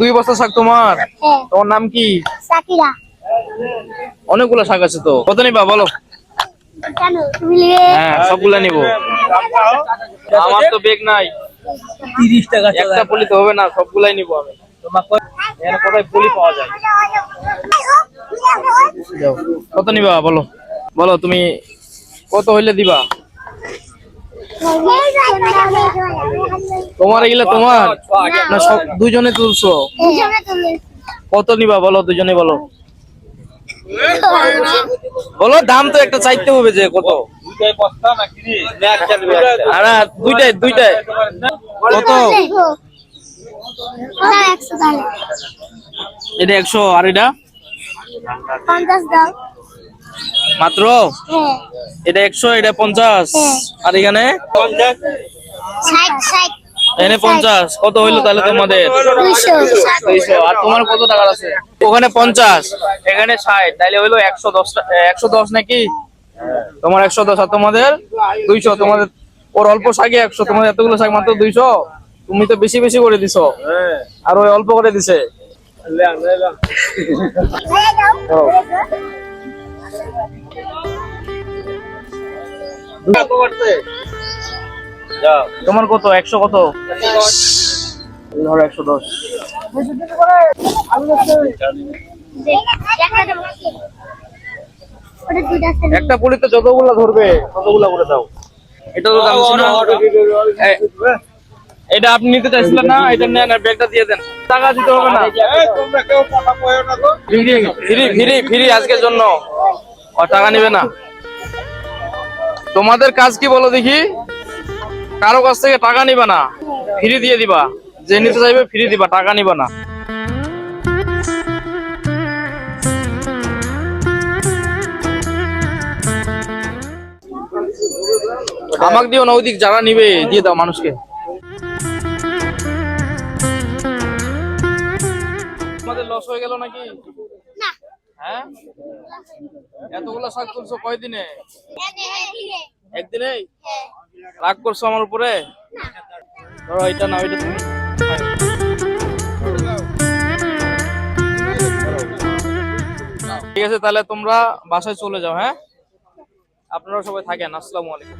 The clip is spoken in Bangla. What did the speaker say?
দুই বস্তা শাক তোমার? হ্যাঁ। তোমার নাম কি? সাকিরা। অনেকগুলো শাক আছে তো। কত নিবা বলো? কেন তুমি নিবে হ্যাঁ সবগুলা নিবো। আমার তো বেগ নাই। তিরিশ টাকা একটা পলি তো হবে না সবগুলাই নিবো আমি। কোথায় পলি পাওয়া যায়? কত নিবা বলো? বলো তুমি কত হইলে দিবা? তোমার এগুলা তোমার? না সব দুজনে তুলছো? কত নিবা বলো দুজনে বলো। বলো দাম তো একটা চাইতে হবে যে কত। আরে দুইটাই দুইটাই। কত? এটা একশো আর এটা? মাত্র? হ্যাঁ। এটা একশো এটা পঞ্চাশ। হ্যাঁ। আর এখানে? এখানে পঞ্চাশ। কত হইল তাহলে তোমাদের? দুইশো। আর তোমার কত টাকার আছে? ওখানে পঞ্চাশ। এখানে ষাট। তাহলে হইল একশো দশ একশো দশ নাকি? তোমার একশো দশ। আর তোমাদের? দুইশো। তোমাদের ওর অল্প শাকে একশো। তোমাদের এতগুলো শাক মাত্র দুইশো। তুমি তো বেশি বেশি করে দিছো। আর ওই অল্প করে দিছে। তোমার কত? একশো কত? ধরো একশো দশ। একটা পুলিতে যতগুলা ধরবে, ততগুলা করে দাও। এটা তো দাম এটা আপনি নিতে চাইছিলেন না, এটা নেন আর ব্যাগটা দিয়ে দেন। টাকা দিতে হবে না। ফ্রি ফ্রি ফ্রি ফ্রি আজকের জন্য। টাকা নেবে না। তোমাদের কাজ কি বলো দেখি? কারও কাছ থেকে টাকা নিবা না ফ্রি দিয়ে দিবা। যে নিতে চাইবে ফ্রি দিবা টাকা নিবা না। আমাকে দিও না ওইদিক যারা নিবে দিয়ে দাও মানুষকে। আমাদের লস হয়ে গেল নাকি? হ্যাঁ? এতগুলো শাক তুলছো কয়দিনে? একদিনেই? রাগ করছ আমার উপরে? ধরো এটা না ওইটা তুমি। ঠিক আছে, তাহলে তোমরা বাসায় চলে যাও হ্যাঁ? আপনারা সবাই থাকেন, আসসালামু আলাইকুম।